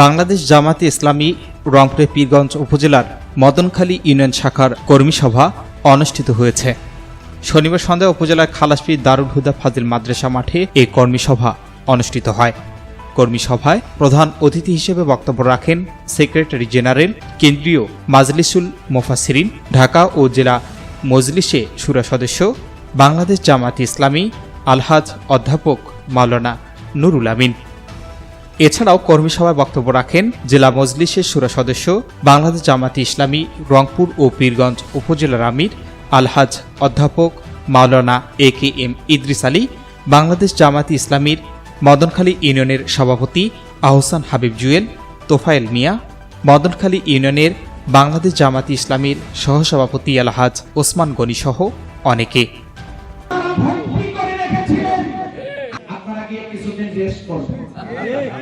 বাংলাদেশ জামাতে ইসলামী রংপুরের পীরগঞ্জ উপজেলার মদনখালী ইউনিয়ন শাখার কর্মী সভা অনুষ্ঠিত হয়েছে। শনিবার সন্ধ্যায় উপজেলার খালাসপীর দারুল হুদা ফাজিল মাদ্রাসা মাঠে এই কর্মী সভা অনুষ্ঠিত হয়। কর্মী সভায় প্রধান অতিথি হিসেবে বক্তব্য রাখেন সেক্রেটারি জেনারেল, কেন্দ্রীয় মাজলিসুল মোফাসিরিন ঢাকা ও জেলা মজলিসে সুরা সদস্য, বাংলাদেশ জামাত ইসলামী আলহাজ অধ্যাপক মাওলানা নুরুল আমিন। এছাড়াও কর্মী সভায় বক্তব্য রাখেন জেলা মজলিসের সুরা সদস্য, বাংলাদেশ জামাতি ইসলামী, রংপুর ও পীরগঞ্জ উপজেলার আমির, আলহাজ অধ্যাপক মাওলানা A K M Idris Ali, Bangladesh জামাতি ইসলামীর মদনখালী ইউনিয়নের সভাপতি আহসান হাবিব জুয়েল, তোফায়েল মিয়া, মদনখালী ইউনিয়নের বাংলাদেশ জামাতি ইসলামীর সহসভাপতি আলহাজ ওসমান গনি সহ অনেকে। গিয়ে রেস্ট করবেন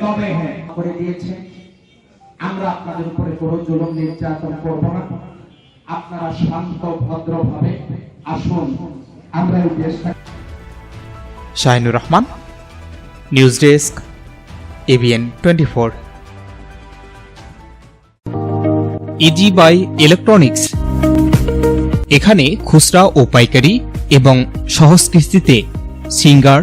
তবে হ্যাঁ করে দিয়েছেন আমরা আপনাদের উপরে কোনো জুলুম নির্যাতন করব না। আপনারা শান্ত ভদ্রভাবে আসুন। আমরা এই দেশটা Shahinur Rahman news desk ABN twenty four. Easy buy electronics এখানে খুচরা ও পাইকারি এবং সহজ কিস্তিতে singer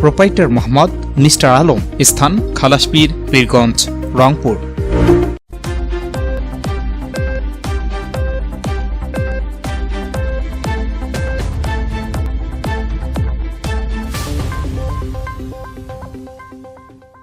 proprietor Mohammad mister Alam স্থান খালাসপীর পীরগঞ্জ রংপুর।